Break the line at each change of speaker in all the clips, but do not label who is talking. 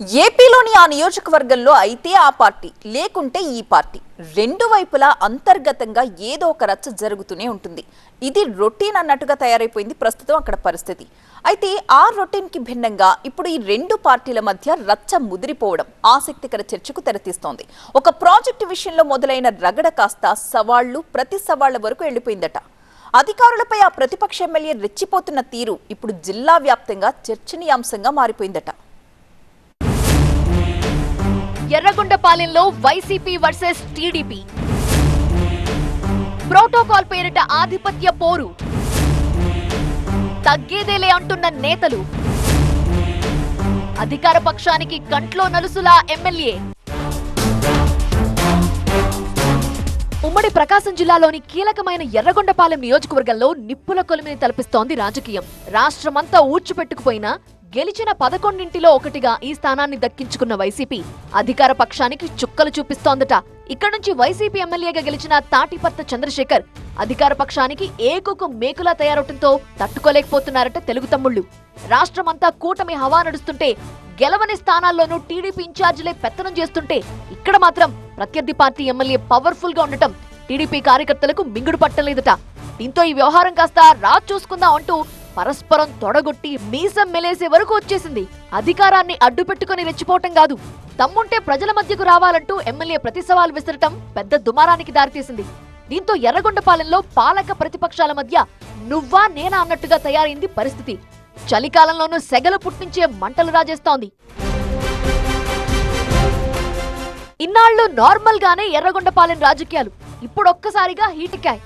ఏపీలోని ఆ నియోజకవర్గంలో అయితే ఆ పార్టీ లేకుంటే ఈ పార్టీ రెండు వైపులా అంతర్గతంగా ఏదో ఒక రచ్చ జరుగుతూనే ఉంటుంది. ఇది రొటీన్ అన్నట్టుగా తయారైపోయింది ప్రస్తుతం అక్కడ పరిస్థితి. అయితే ఆ రొటీన్కి భిన్నంగా ఇప్పుడు ఈ రెండు పార్టీల మధ్య రచ్చ ముదిరిపోవడం ఆసక్తికర చర్చకు తెరతీస్తోంది. ఒక ప్రాజెక్టు విషయంలో మొదలైన రగడ కాస్త సవాళ్ళు ప్రతి సవాళ్ళ వరకు వెళ్ళిపోయిందట. అధికారులపై ఆ ప్రతిపక్ష ఎమ్మెల్యే రెచ్చిపోతున్న తీరు ఇప్పుడు జిల్లా వ్యాప్తంగా చర్చనీయాంశంగా మారిపోయిందట.
ఎర్రగొండపాలెంలో వైసీపీ వర్సెస్ టీడీపీ. ప్రోటోకాల్ పేరిట ఆధిపత్య పోరు. తగ్గేదేలే అంటున్న నేతలు. అధికార పక్షానికి కంట్లో నలుసులా ఎమ్మెల్యే. ఉమ్మడి ప్రకాశం జిల్లాలోని కీలకమైన ఎర్రగొండపాలెం నియోజకవర్గంలో నిప్పుల కొలిమిని తలపిస్తోంది రాజకీయం. రాష్ట్రమంతా ఊడ్చిపెట్టుకుపోయినా గెలిచిన పదకొండింటిలో ఒకటిగా ఈ స్థానాన్ని దక్కించుకున్న వైసీపీ అధికార పక్షానికి చుక్కలు చూపిస్తోందట. ఇక్కడ నుంచి వైసీపీ ఎమ్మెల్యేగా గెలిచిన తాటిపర్త చంద్రశేఖర్ అధికార పక్షానికి ఏకొక మేకులా తయారవటంతో తట్టుకోలేకపోతున్నారట తెలుగు తమ్ముళ్ళు. రాష్ట్రమంతా కూటమి హవా నడుస్తుంటే గెలవని స్థానాల్లోనూ టీడీపీ ఇన్ఛార్జీలే పెత్తనం చేస్తుంటే ఇక్కడ మాత్రం ప్రత్యర్థి పార్టీ ఎమ్మెల్యే పవర్ఫుల్గా ఉండటం టీడీపీ కార్యకర్తలకు మింగుడు పట్టలేదట. దీంతో ఈ వ్యవహారం కాస్త రాజు చూసుకుందాం అంటూ పరస్పరం తొడగొట్టి మీసం మెలేసే వరకు వచ్చేసింది. అధికారాన్ని అడ్డుపెట్టుకుని రెచ్చిపోవటం కాదు. తమ్ముంటే ప్రజల మధ్యకు రావాలంటూ ఎమ్మెల్యే ప్రతి సవాల్ విసరటం పెద్ద దుమారానికి దారితీసింది. దీంతో ఎర్రగొండపాలెంలో పాలక ప్రతిపక్షాల మధ్య నువ్వా నేనా అన్నట్టుగా తయారైంది పరిస్థితి. చలికాలంలోనూ సెగలు పుట్టించే మంటలు రాజేస్తోంది. ఇన్నాళ్ళు నార్మల్ గానే ఎర్రగొండపాలెం రాజకీయాలు. ఇప్పుడొక్కసారిగా హీటికాయ్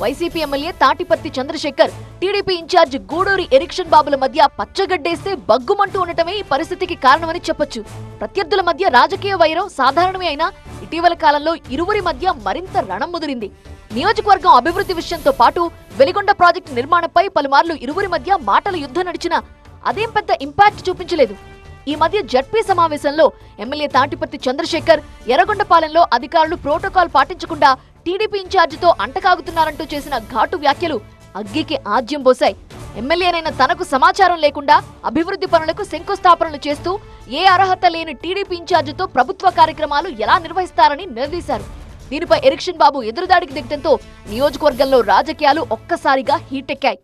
YCP MLA Tatiparthi Chandrasekhar TDP incharge Guduri Erikshan బాబుల మధ్య పచ్చగడ్డేస్తే బగ్గుమంటూ ఉండటమే ఈ పరిస్థితికి కారణమని చెప్పొచ్చు. ప్రత్యర్థుల మధ్య రాజకీయ వైరం సాధారణమే అయినా ఇటీవల కాలంలో ఇరువురి మధ్య మరింత రణం ముదిరింది. నియోజకవర్గం అభివృద్ధి విషయంతో పాటు వెలిగొండ ప్రాజెక్టు నిర్మాణంపై పలుమార్లు ఇరువురి మధ్య మాటల యుద్ధం నడిచినా అదేం పెద్ద ఇంపాక్ట్ చూపించలేదు. ఈ మధ్య జడ్పీ సమావేశంలో ఎమ్మెల్యే తాటిపత్తి చంద్రశేఖర్ ఎర్రగొండపాలెంలో అధికారులు ప్రోటోకాల్ పాటించకుండా టీడీపీ ఇన్ఛార్జితో అంటకాగుతున్నారంటూ చేసిన ఘాటు వ్యాఖ్యలు అగ్గికి ఆజ్యం పోశాయి. ఎమ్మెల్యేనైన తనకు సమాచారం లేకుండా అభివృద్ధి పనులకు శంకుస్థాపనలు చేస్తూ ఏ అర్హత లేని టీడీపీ ఇన్ఛార్జితో ప్రభుత్వ కార్యక్రమాలు ఎలా నిర్వహిస్తారని నిలదీశారు. దీనిపై ఎరిక్షన్ బాబు ఎదురుదాడికి దిగడంతో నియోజకవర్గంలో రాజకీయాలు ఒక్కసారిగా హీటెక్కాయి.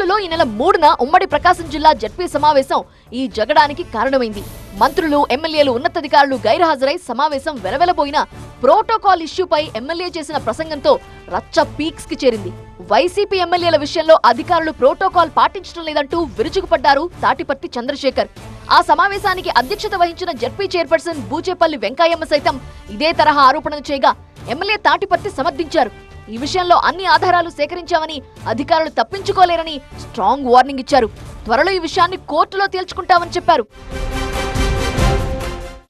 ఒంగోలులో ఈ నెల మూడున ఉమ్మడి ప్రకాశం జిల్లా జడ్పీ సమావేశం ఈ జగడానికి కారణమైంది. మంత్రులు ఎమ్మెల్యేలు ఉన్నతాధికారులు గైర్హాజరై సమావేశం వెలవెలబోయిన ప్రోటోకాల్ ఇష్యూపై ఎమ్మెల్యే చేసిన ప్రసంగంతో రచ్చ పీక్స్కి చేరింది. వైసీపీ ఎమ్మెల్యేల విషయంలో అధికారులు ప్రోటోకాల్ పాటించడం లేదంటూ విరుచుకుపడ్డారు తాటిపత్తి చంద్రశేఖర్. ఆ సమావేశానికి అధ్యక్షత వహించిన జడ్పీ చైర్పర్సన్ బూచేపల్లి వెంకయ్యమ్మ సైతం ఇదే తరహా ఆరోపణలు చేయగా ఎమ్మెల్యే తాటిపత్తి సమర్థించారు. ఈ విషయంలో అన్ని ఆధారాలు సేకరించామని అధికారులు తప్పించుకోలేరని స్ట్రాంగ్ వార్నింగ్ ఇచ్చారు. త్వరలో ఈ విషయాన్ని కోర్టులో తేల్చుకుంటామని చెప్పారు.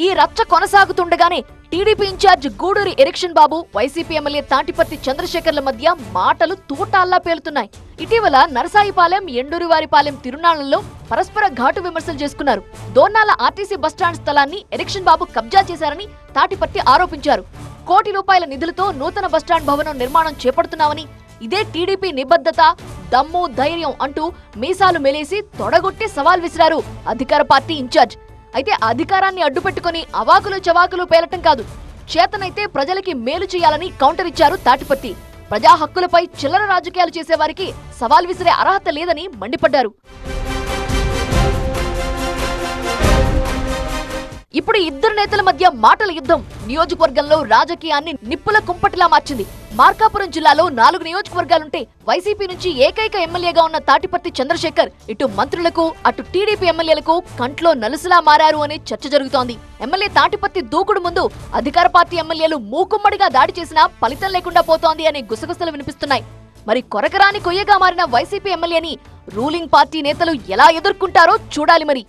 ఈ రచ్చ కొనసాగుతుండగానే TDP incharge Guduri Erikshan Babu YCP MLA Tatiparthi చంద్రశేఖర్ల మధ్య మాటలు తూటాల్లా పేలుతున్నాయి. ఇటీవల నరసాయిపాలెం ఎండూరివారిపాలెం తిరునాళ్ళలో పరస్పర ఘాటు విమర్శలు చేసుకున్నారు. దోర్నాల ఆర్టీసీ బస్టాండ్ స్థలాన్ని ఎరిక్షన్ బాబు కబ్జా చేశారని తాటిపత్తి ఆరోపించారు. కోటి రూపాయల నిధులతో నూతన బస్టాండ్ భవనం నిర్మాణం చేపడుతున్నామని ఇదే టీడీపీ నిబద్ధత దమ్ము ధైర్యం అంటూ మీసాలు మెలేసి తొడగొట్టి సవాల్ విసిరారు అధికార పార్టీ ఇన్ఛార్జ్. అయితే అధికారాన్ని అడ్డుపెట్టుకుని అవాకులు చవాకులు పేలటం కాదు. చేతనైతే ప్రజలకి మేలు చేయాలని కౌంటర్ ఇచ్చారు తాటిపత్తి. ప్రజా హక్కులపై చిల్లర రాజకీయాలు చేసేవారికి సవాల్ విసిరే అర్హత లేదని మండిపడ్డారు. ఇప్పుడు ఇద్దరు నేతల మధ్య మాటల యుద్ధం. నియోజకవర్గంలో రాజకీయాన్ని నిప్పుల కుంపటిలా మార్చింది. మార్కాపురం జిల్లాలో నాలుగు నియోజకవర్గాలుంటే వైసీపీ నుంచి ఏకైక ఎమ్మెల్యేగా ఉన్న తాటిపత్తి చంద్రశేఖర్ ఇటు మంత్రులకు అటు టీడీపీ ఎమ్మెల్యేలకు కంట్లో నలుసులా మారారు అనే చర్చ జరుగుతోంది. ఎమ్మెల్యే తాటిపత్తి దూకుడు ముందు అధికార పార్టీ ఎమ్మెల్యేలు మూకుమ్మడిగా దాడి చేసినా ఫలితం లేకుండా పోతోంది అనే గుసగుసలు వినిపిస్తున్నాయి. మరి కొరకరాని కొయ్యగా మారిన వైసీపీ ఎమ్మెల్యేని రూలింగ్ పార్టీ నేతలు ఎలా ఎదుర్కొంటారో చూడాలి మరి.